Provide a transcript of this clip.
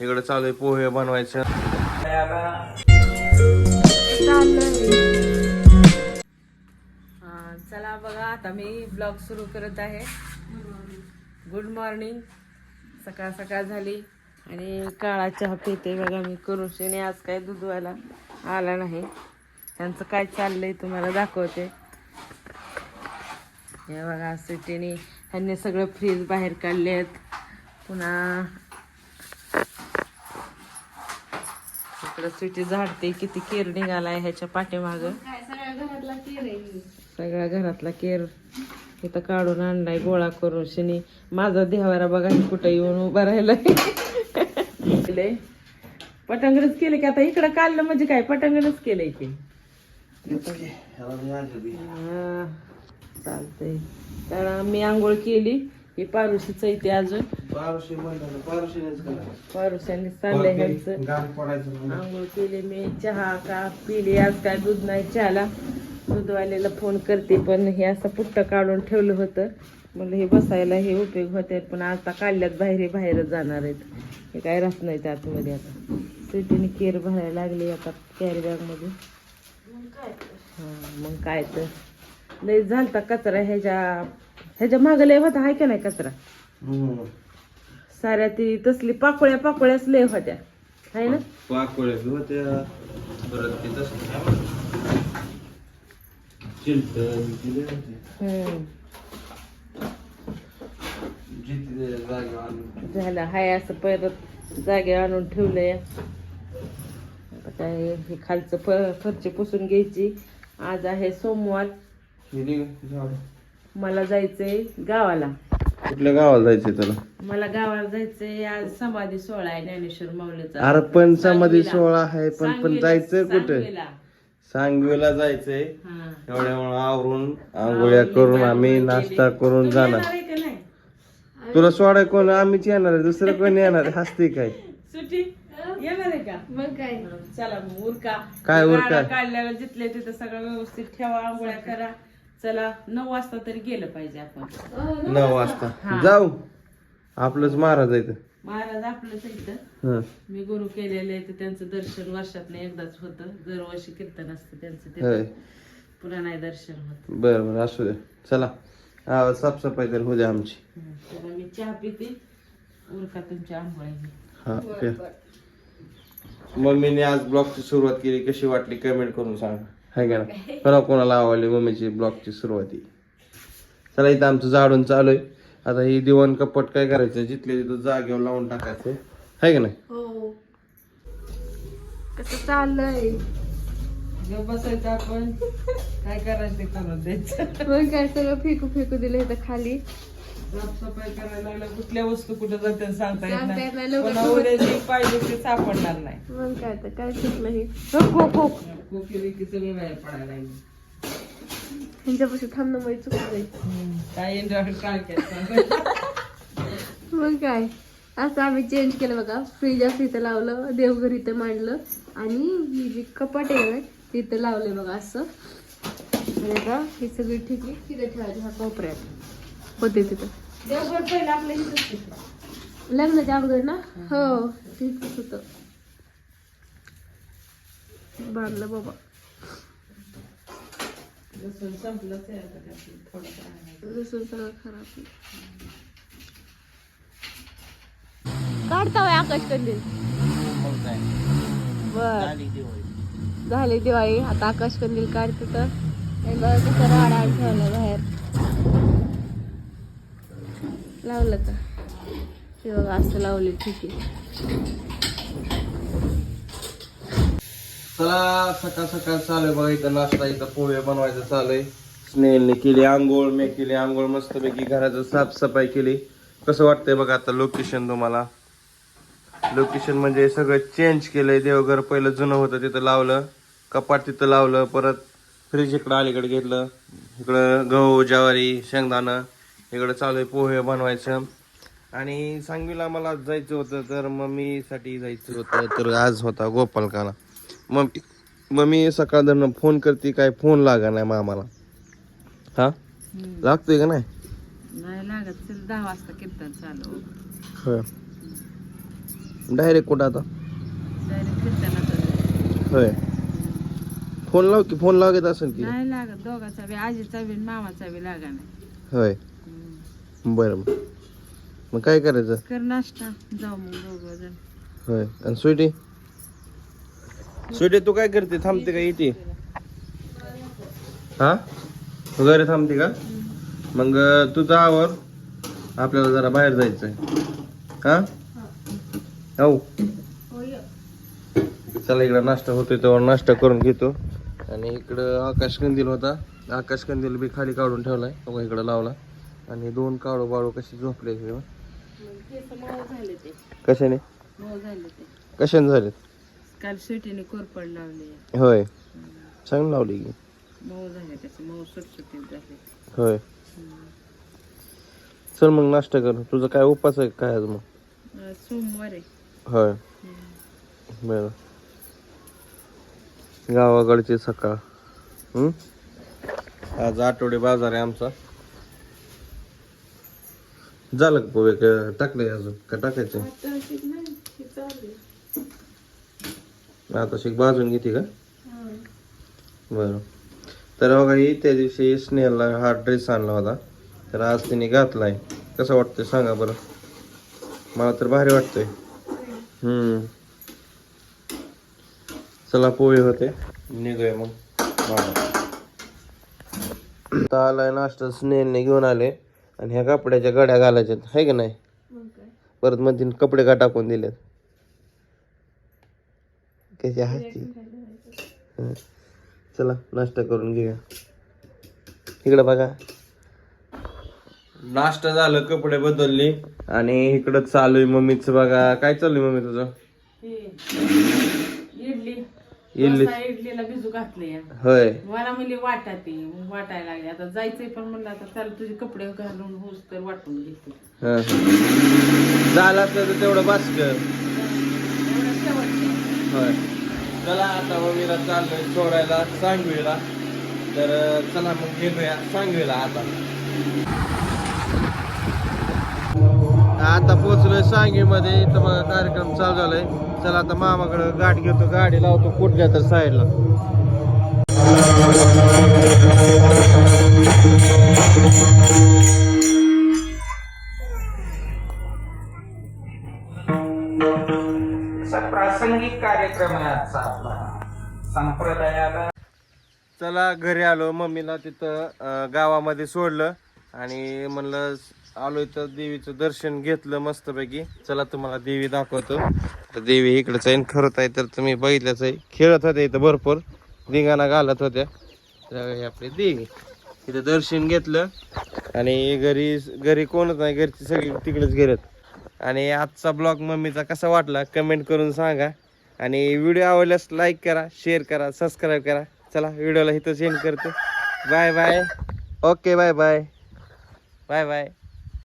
इकडे चालू आहे पोहे बनवायचं. चला बघा आता मी ब्लॉग सुरू करत आहे. गुड मॉर्निंग सकाळ सकाळ झाली आणि काळा चहा पिते बघा मी करुशीने आज काय दूध व्हायला आला नाही. त्यांचं काय चाललंय तुम्हाला दाखवते. हे बघा सिटीने ह्यांनी सगळं फ्रीज बाहेर काढले आहेत पुन्हा इकडं सिटी झाडते किती केर निघालाय ह्याच्या पाठीमागं. सगळ्या घरातला केर इथं काढून आणलाय गोळा करून. शनी माझा देवारा बघा कुठं येऊन उभा राहिलाय. पटांगणच केलं की आता इकडं काढलं म्हणजे काय? पटांगणच केलंय की. हा, चालतंय. तर मी आंघोळ केली. ही पारुशीच इथे अजून. पारुशाने चाललंय ह्यांचं. आंघोळ केली मी चहा का पिली आज काय दूध नाही चहाला. दूधवाल्याला फोन करते पण हे असं पुट्ट काढून ठेवलं होतं. म्हणलं हे बसायला हे उपयोग होते पण आता काढल्यात बाहेर बाहेरच जाणार आहेत. हे काय राहत नाही आतमध्ये आता. सिटीने केर भरायला लागली आता कॅरी बॅगमध्ये मग काय तर. लय झालता कचरा ह्याच्या ह्याच्या मागं लय होता आहे का नाही कचरा साऱ्या ती तसली पाकोळ्या पाकोळ्याच लय होत्या आहे ना पाकोळ्या बी होत्या परत ते तसं काय म्हणतात? चिलटं दिले होते. हम्म जिथे जागा आणून. झालं हाय असं परत जागे आणून ठेवलंय आता काय हे खालचं फ फरची पुसून घ्यायची आज आहे सोमवार हे. मला जायचंय गावाला. कुठल्या गावाला जायचंय तुला मला गावाला जायचंय आज समाधी सोहळा आहे ज्ञानेश्वर माऊलीचा. अरे पण समाधी. सोहळा आहे पण पण सांगलीला- जायचं कुठं. सांगवीला. जायचंय. हा. एवढ्या वेळा आवरून आंघोळ्या करून आम्ही नाश्ता करून तुम्ही जाणार. येणार आहे का नाही? तुला सोडाय कोण? आम्हीच येणार आहे. दुसरं कोण येणार? आहे? हसते काय? सुट्टी? येणार आहे का? मग काय? चला मग उरका. काय उरका? काढल्याला जिथले तिथं सगळं व्यवस्थित ठेवा आंघोळ्या करा. चला नऊ वाजता तरी गेलं पाहिजे आपण. नऊ वाजता. जाऊ. आपलंच महाराज आहे महाराज आपलंच इथं हं. मी गुरु केलेले आहे तर त्यांचं दर्शन वर्षात एकदाच होतं. दरवर्षी कीर्तन असतं त्यांचं होय. पुन्हा नाही दर्शन होत. बर बर असू दे. चला. हा साफसफाई तर होऊ द्या आमची. हं. चला मी चहा पिते. उरका तुमच्या आंघोळ्या हा ओके. मम्मीने आज ब्लॉगची सुरुवात केली. कशी वाटली कमेंट करून सांगा. हाय का ना कोणा कोणाला आवडली मम्मीची ब्लॉगची सुरुवाती चला इथं आमचं झाडून चालू आहे. आता ही दिवाण कपट काय करायचं? जिथले तिथं जागेवर लावून टाकायचं. हाय का नाही? हो. कसं चाललंय? बसायचं आपण. काय करायचं ते करून द्यायचं. मग काय सगळं फेकू फेकू दिलं इथं खाली. साफसफाई करायला लागलं कुठल्या वस्तू कुठे जाते सांगता येत सांगता नाही येत नाही, लवकर जे पाहिजे ते सापडणार नाही. मग काय तर काय शिकलं हे हो सगळी बाहेर पडायला लागली. ह्यांच्यापाशी थांबणं नाही काय एन्जॉय काय केलं मग काय? असं आम्ही चेंज केलं बघा. फ्रीज असं इथं लावलं देवघर इथं मांडलं. आणि ही जी कपाट आहे ना तिथं लावले बघा असं. आणि आता ही सगळी ठीक आहे तिथे ठेवायची हा कोपऱ्यात. होते तिथं देवघर पहिलं आपल्या इथंच होतं. लग्नाच्या अगोदर ना? हो तिथंच होतं. बांधलं बाबा. लसूण सगळं खराब. काढता वय आकाश कंदील बर. झाली दिवाळी. आता आकाश कंदील काढते तर? कसं राडा ठेवलं बाहेर. लावलं का? ते बघा असं लावले ठीक आहे. चला सकाळ सकाळ चालू आहे बघा इथं नाश्ता इथं पोहे बनवायचं चालू आहे. स्नेहलने केली आंघोळ मी केली आंघोळ मस्तपैकी घराचं साफसफाई केली. कसं वाटतंय बघा आता लोकेशन तुम्हाला? लोकेशन म्हणजे सगळं चेंज केलंय देवघर पहिलं जुनं होतं तिथं लावलं. कपाट तिथं लावलं परत फ्रीज इकडं अलीकडे घेतलं. इकडं गहू ज्वारी शेंगदाणं. इकडं चालू आहे पोहे बनवायचं. आणि सांगवीला मला जायचं होतं तर मम्मीसाठी जायचं होतं. तर आज होता गोपालकाला. मम्मी सकाळ दरम्यान फोन करते काय फोन लागा नाही मामाला. हा? लागतोय का नाही? नाही लागत दहा वाजता कीर्तन चालू होय. डायरेक्ट कुठं आता? होय. फोन लाव की फोन लागत असेल की? नाही लागत दोघाचा बी आजीचा बी मामाचा बी लागा नाही. होय. बरं मग काय करायचं? कर नाश्ता. जाऊ मग दोघं जण. होय. आणि स्वीटी? स्वीटी तू काय करते? थांबते का इथे? हा? तू घरी थांबते का? मग तुझं आवर. आपल्याला जरा बाहेर जायचंय. हा? हो चला इकडं नाश्ता होतोय तेव्हा नाश्ता करून घेतो. आणि इकडं आकाश कंदील होता. आकाश कंदील बी खाली काढून ठेवलाय. बघा इकडं लावला. आणि दोन काळू बाळू कशी झोपले झाले कशाने? झाले कशाने झालेत? काल सुटीने कोरपड लावली. होय. चांगली लावली की. मऊ झाले त्याचे मऊ सुटसुटीत झाले. होय. चल मग नाश्ता कर. तुझं काय उपास आहे काय आज मग? सोमवार आहे. होय. बर. गावाकडची सकाळ. हम्म? आज आठवडे बाजार आहे आमचा. झालं का पोहे का टाकलंय अजून? का टाकायचं? आता शिक भाजून घेते का? बरं. तर बघा ही त्या दिवशी स्नेहलला हा ड्रेस आणला होता. तर आज तिने घातलाय. कसं वाटतंय सांगा बरं? मला तर भारी वाटतंय. हम्म. चला पोहे होते. निघूया मग. आता आलाय नाश्ता. स्नेहलने घेऊन आले. आणि ह्या कपड्याच्या गड्या घालायच्यात आहे का नाही? परत मग तिने कपडे का टाकून दिलेत? कशी हसती हं. चला नाश्ता करून घेऊया. इकडं बघा. नाश्ता झालं कपडे बदलले. आणि इकडं चालू आहे मम्मीचं बघा. काय चालू आहे मम्मी तुझं? इडली डोसा इडलीला भिजू घातले. होय. मला म्हणली वाटा ती वाटायला लागली. आता जायचंय पण म्हणलं आता चाल तुझे कपडे घालून होस तर वाटून घेते. हं. झालं असलं तर तेवढं बास कर एवढं शेवटचं. होय. चला आता मम्मीला चाललोय सोडायला सांगवीला. तर अं, चला मग गेलोया सांगवीला आता. आता पोहोचलोय सांगवीमध्ये इथं बघा कार्यक्रम चालू झालाय. चला आता मामाकडे गाडी घेतो. गाडी लावतो कुठल्या तर साईडला. प्रासंगिक कार्यक्रम आहे आजचा आपला. संप्रदायाला चला घरी आलो. मम्मीला तिथं अं, गावामध्ये सोडलं. आणि म्हणलं आलोय तर देवीचं दर्शन घेतलं मस्तपैकी. चला तुम्हाला देवी दाखवतो. तर देवी इकडंच आहे खरंच आहे तर तुम्ही बघितलंच आहे. खेळत होत्या इथं भरपूर. धिंगाणा घालत होत्या. तर हे आपली देवी. तिथं दर्शन घेतलं. आणि घरी घरी कोणच नाही घरची सगळी तिकडेच गेलेत. आणि आजचा ब्लॉग मम्मीचा कसा वाटला कमेंट करून सांगा. आणि व्हिडिओ आवडल्यास लाईक करा शेअर करा सबस्क्राईब करा. चला व्हिडिओला इथं सेंड करतो. Bye bye. Okay bye bye. Bye bye